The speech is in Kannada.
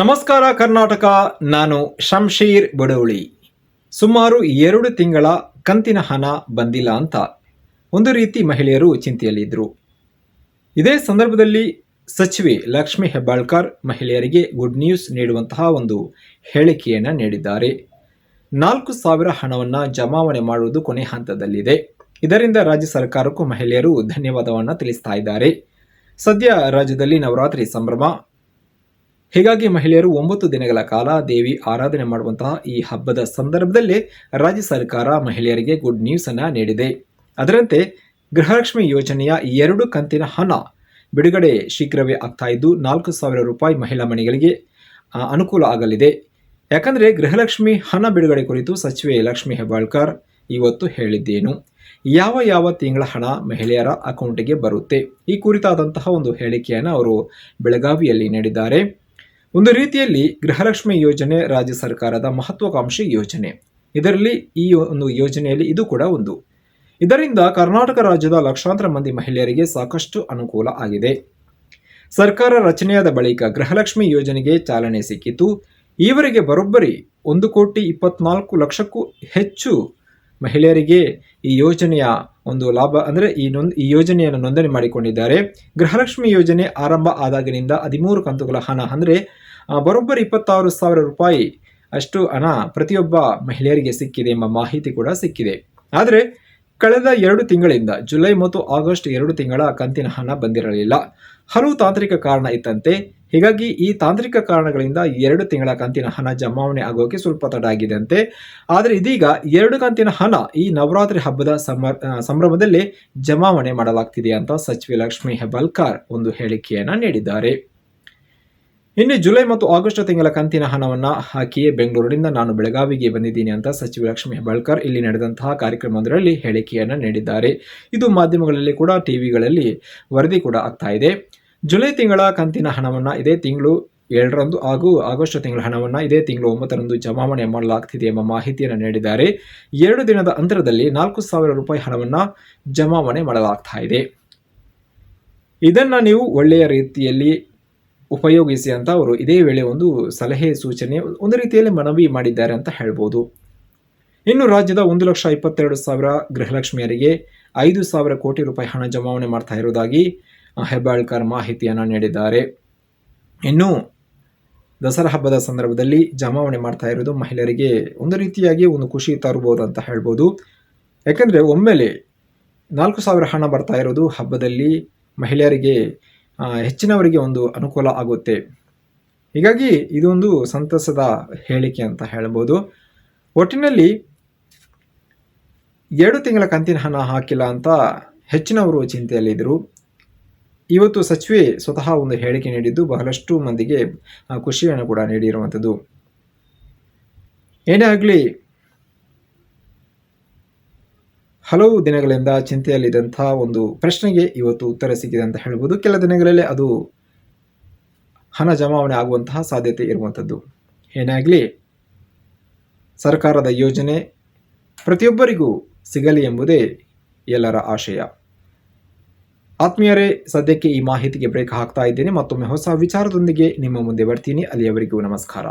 ನಮಸ್ಕಾರ ಕರ್ನಾಟಕ, ನಾನು ಶಂಶೀರ್ ಬಡೌಳಿ. ಸುಮಾರು ಎರಡು ತಿಂಗಳ ಕಂತಿನ ಹಣ ಬಂದಿಲ್ಲ ಅಂತ ಒಂದು ರೀತಿ ಮಹಿಳೆಯರು ಚಿಂತೆಯಲ್ಲಿದ್ದರು ಇದೇ ಸಂದರ್ಭದಲ್ಲಿ ಸಚಿವೆ ಲಕ್ಷ್ಮಿ ಹೆಬ್ಬಾಳ್ಕರ್ ಮಹಿಳೆಯರಿಗೆ ಗುಡ್ ನ್ಯೂಸ್ ನೀಡುವಂತಹ ಒಂದು ಹೇಳಿಕೆಯನ್ನು ನೀಡಿದ್ದಾರೆ. ನಾಲ್ಕು ಸಾವಿರ ಹಣವನ್ನು ಜಮಾವಣೆ ಮಾಡುವುದು ಕೊನೆ ಹಂತದಲ್ಲಿದೆ. ಇದರಿಂದ ರಾಜ್ಯ ಸರ್ಕಾರಕ್ಕೂ ಮಹಿಳೆಯರು ಧನ್ಯವಾದವನ್ನು ತಿಳಿಸ್ತಾ ಇದ್ದಾರೆ. ಸದ್ಯ ರಾಜ್ಯದಲ್ಲಿ ನವರಾತ್ರಿ ಸಂಭ್ರಮ ಹೀಗಾಗಿ ಮಹಿಳೆಯರು ಒಂಬತ್ತು ದಿನಗಳ ಕಾಲ ದೇವಿ ಆರಾಧನೆ ಮಾಡುವಂತಹ ಈ ಹಬ್ಬದ ಸಂದರ್ಭದಲ್ಲಿ ರಾಜ್ಯ ಸರ್ಕಾರ ಮಹಿಳೆಯರಿಗೆ ಗುಡ್ ನ್ಯೂಸ್ ಅನ್ನ ನೀಡಿದೆ. ಅದರಂತೆ ಗೃಹಲಕ್ಷ್ಮಿ ಯೋಜನೆಯ ಎರಡು ಕಂತಿನ ಹಣ ಬಿಡುಗಡೆ ಶೀಘ್ರವೇ ಆಗ್ತಾ ಇದ್ದು ನಾಲ್ಕು ಸಾವಿರ ರೂಪಾಯಿ ಮಹಿಳಾ ಮನೆಗಳಿಗೆ ಅನುಕೂಲ ಆಗಲಿದೆ. ಯಾಕಂದರೆ ಗೃಹಲಕ್ಷ್ಮಿ ಹಣ ಬಿಡುಗಡೆ ಕುರಿತು ಸಚಿವೆ ಲಕ್ಷ್ಮಿ ಹೆಬ್ಬಾಳ್ಕರ್ ಇವತ್ತು ಹೇಳಿದ್ದೇನು. ಯಾವ ಯಾವ ತಿಂಗಳ ಹಣ ಮಹಿಳೆಯರ ಅಕೌಂಟಿಗೆ ಬರುತ್ತೆ? ಈ ಕುರಿತಾದಂತಹ ಒಂದು ಹೇಳಿಕೆಯನ್ನು ಅವರು ಬೆಳಗಾವಿಯಲ್ಲಿ ನೀಡಿದ್ದಾರೆ. ಒಂದು ರೀತಿಯಲ್ಲಿ ಗೃಹಲಕ್ಷ್ಮಿ ಯೋಜನೆ ರಾಜ್ಯ ಸರ್ಕಾರದ ಮಹತ್ವಾಕಾಂಕ್ಷಿ ಯೋಜನೆ. ಇದರಲ್ಲಿ ಈ ಒಂದು ಯೋಜನೆಯಲ್ಲಿ ಇದು ಕೂಡ ಒಂದು. ಇದರಿಂದ ಕರ್ನಾಟಕ ರಾಜ್ಯದ ಲಕ್ಷಾಂತರ ಮಂದಿ ಮಹಿಳೆಯರಿಗೆ ಸಾಕಷ್ಟು ಅನುಕೂಲ ಆಗಿದೆ. ಸರ್ಕಾರ ರಚನೆಯಾದ ಬಳಿಕ ಗೃಹಲಕ್ಷ್ಮಿ ಯೋಜನೆಗೆ ಚಾಲನೆ ಸಿಕ್ಕಿತು. ಈವರೆಗೆ ಬರೋಬ್ಬರಿ ಒಂದು ಕೋಟಿ ಇಪ್ಪತ್ನಾಲ್ಕು ಲಕ್ಷಕ್ಕೂ ಹೆಚ್ಚು ಮಹಿಳೆಯರಿಗೆ ಈ ಯೋಜನೆಯ ಒಂದು ಲಾಭ, ಅಂದರೆ ಈ ನೊಂದ್, ಈ ಯೋಜನೆಯನ್ನು ನೋಂದಣಿ ಮಾಡಿಕೊಂಡಿದ್ದಾರೆ. ಗೃಹಲಕ್ಷ್ಮಿ ಯೋಜನೆ ಆರಂಭ ಆದಾಗಿನಿಂದ ಹದಿಮೂರು ಕಂತುಗಳ ಹಣ, ಅಂದರೆ ಬರೋಬ್ಬರಿ ಇಪ್ಪತ್ತಾರು ಸಾವಿರ ರೂಪಾಯಿ ಅಷ್ಟು ಹಣ ಪ್ರತಿಯೊಬ್ಬ ಮಹಿಳೆಯರಿಗೆ ಸಿಕ್ಕಿದೆ ಎಂಬ ಮಾಹಿತಿ ಕೂಡ ಸಿಕ್ಕಿದೆ. ಆದರೆ ಕಳೆದ ಎರಡು ತಿಂಗಳಿಂದ, ಜುಲೈ ಮತ್ತು ಆಗಸ್ಟ್ ಎರಡು ತಿಂಗಳ ಕಂತಿನ ಹಣ ಬಂದಿರಲಿಲ್ಲ. ಹಲವು ತಾಂತ್ರಿಕ ಕಾರಣ ಇತ್ತಂತೆ. ಹೀಗಾಗಿ ಈ ತಾಂತ್ರಿಕ ಕಾರಣಗಳಿಂದ ಎರಡು ತಿಂಗಳ ಕಂತಿನ ಹಣ ಜಮಾವಣೆ ಆಗೋಕೆ ಸ್ವಲ್ಪ ತಡ ಆಗಿದಂತೆ ಆದರೆ ಇದೀಗ ಎರಡು ಕಂತಿನ ಹಣ ಈ ನವರಾತ್ರಿ ಹಬ್ಬದ ಸಮರ್ ಸಂಭ್ರಮದಲ್ಲಿ ಜಮಾವಣೆ ಮಾಡಲಾಗ್ತಿದೆ ಅಂತ ಸಚಿವೆ ಲಕ್ಷ್ಮಿ ಹೆಬಲ್ಕರ್ ಒಂದು ಹೇಳಿಕೆಯನ್ನು ನೀಡಿದ್ದಾರೆ. ಇನ್ನು ಜುಲೈ ಮತ್ತು ಆಗಸ್ಟ್ ತಿಂಗಳ ಕಂತಿನ ಹಣವನ್ನು ಹಾಕಿಯೇ ಬೆಂಗಳೂರಿನಿಂದ ನಾನು ಬೆಳಗಾವಿಗೆ ಬಂದಿದ್ದೀನಿ ಅಂತ ಸಚಿವ ಲಕ್ಷ್ಮಿ ಹೆಬ್ಬಾಳ್ಕರ್ ಇಲ್ಲಿ ನಡೆದಂತಹ ಕಾರ್ಯಕ್ರಮವೊಂದರಲ್ಲಿ ಹೇಳಿಕೆಯನ್ನು ನೀಡಿದ್ದಾರೆ. ಇದು ಮಾಧ್ಯಮಗಳಲ್ಲಿ ಕೂಡ, ಟಿವಿಗಳಲ್ಲಿ ವರದಿ ಕೂಡ ಆಗ್ತಾ ಇದೆ. ಜುಲೈ ತಿಂಗಳ ಕಂತಿನ ಹಣವನ್ನು ಇದೇ ತಿಂಗಳು ಏಳರಂದು ಹಾಗೂ ಆಗಸ್ಟ್ ತಿಂಗಳ ಹಣವನ್ನು ಇದೇ ತಿಂಗಳು ಒಂಬತ್ತರಂದು ಜಮಾವಣೆ ಮಾಡಲಾಗ್ತಿದೆ ಎಂಬ ಮಾಹಿತಿಯನ್ನು ನೀಡಿದ್ದಾರೆ. ಎರಡು ದಿನದ ಅಂತರದಲ್ಲಿ ನಾಲ್ಕು ಸಾವಿರ ರೂಪಾಯಿ ಹಣವನ್ನು ಜಮಾವಣೆ ಮಾಡಲಾಗ್ತಾ ಇದೆ. ಇದನ್ನು ನೀವು ಒಳ್ಳೆಯ ರೀತಿಯಲ್ಲಿ ಉಪಯೋಗಿಸಿ ಅಂತ ಅವರು ಇದೇ ವೇಳೆ ಒಂದು ಸಲಹೆ, ಸೂಚನೆ, ಒಂದು ರೀತಿಯಲ್ಲಿ ಮನವಿ ಮಾಡಿದ್ದಾರೆ ಅಂತ ಹೇಳ್ಬೋದು. ಇನ್ನು ರಾಜ್ಯದ ಒಂದು ಲಕ್ಷ ಇಪ್ಪತ್ತೆರಡು ಸಾವಿರ ಗೃಹಲಕ್ಷ್ಮಿಯರಿಗೆ ಐದು ಸಾವಿರ ಕೋಟಿ ರೂಪಾಯಿ ಹಣ ಜಮಾವಣೆ ಮಾಡ್ತಾ ಇರುವುದಾಗಿ ಹೆಬ್ಬಾಳ್ಕರ್ ಮಾಹಿತಿಯನ್ನು ನೀಡಿದ್ದಾರೆ. ಇನ್ನು ದಸರಾ ಹಬ್ಬದ ಸಂದರ್ಭದಲ್ಲಿ ಜಮಾವಣೆ ಮಾಡ್ತಾ ಇರೋದು ಮಹಿಳೆಯರಿಗೆ ಒಂದು ರೀತಿಯಾಗಿ ಒಂದು ಖುಷಿ ತರಬಹುದು ಅಂತ ಹೇಳ್ಬೋದು. ಯಾಕೆಂದರೆ ಒಮ್ಮೆಲೆ ನಾಲ್ಕು ಸಾವಿರ ಹಣ ಬರ್ತಾ ಇರೋದು ಹಬ್ಬದಲ್ಲಿ ಮಹಿಳೆಯರಿಗೆ ಹೆಚ್ಚಿನವರಿಗೆ ಒಂದು ಅನುಕೂಲ ಆಗುತ್ತೆ. ಹೀಗಾಗಿ ಇದೊಂದು ಸಂತಸದ ಹೇಳಿಕೆ ಅಂತ ಹೇಳ್ಬೋದು. ಒಟ್ಟಿನಲ್ಲಿ ಎರಡು ತಿಂಗಳ ಕಂತಿನ ಹಣ ಹಾಕಿಲ್ಲ ಅಂತ ಹೆಚ್ಚಿನವರು ಚಿಂತೆಯಲ್ಲಿದ್ದರು. ಇವತ್ತು ಸಚಿವೆ ಸ್ವತಃ ಒಂದು ಹೇಳಿಕೆ ನೀಡಿದ್ದು, ಬಹಳಷ್ಟು ಮಂದಿಗೆ ಖುಷಿಯನ್ನು ಕೂಡ ನೀಡಿರುವಂಥದ್ದು. ಏನೇ ಆಗಲಿ ಹಲವು ದಿನಗಳಿಂದ ಚಿಂತೆಯಲ್ಲಿದ್ದಂಥ ಒಂದು ಪ್ರಶ್ನೆಗೆ ಇವತ್ತು ಉತ್ತರ ಸಿಕ್ಕಿದೆ ಅಂತ ಹೇಳ್ಬೋದು. ಕೆಲ ದಿನಗಳಲ್ಲಿ ಅದು ಹಣ ಜಮಾವಣೆ ಆಗುವಂತಹ ಸಾಧ್ಯತೆ ಇರುವಂಥದ್ದು. ಏನಾಗಲಿ, ಸರ್ಕಾರದ ಯೋಜನೆ ಪ್ರತಿಯೊಬ್ಬರಿಗೂ ಸಿಗಲಿ ಎಂಬುದೇ ಎಲ್ಲರ ಆಶಯ. ಆತ್ಮೀಯರೇ, ಸದ್ಯಕ್ಕೆ ಈ ಮಾಹಿತಿಗೆ ಬ್ರೇಕ್ ಹಾಕ್ತಾ ಇದ್ದೇನೆ. ಮತ್ತೊಮ್ಮೆ ಹೊಸ ವಿಚಾರದೊಂದಿಗೆ ನಿಮ್ಮ ಮುಂದೆ ಬರ್ತೀನಿ. ಅಲ್ಲಿಯವರೆಗೂ ನಮಸ್ಕಾರ.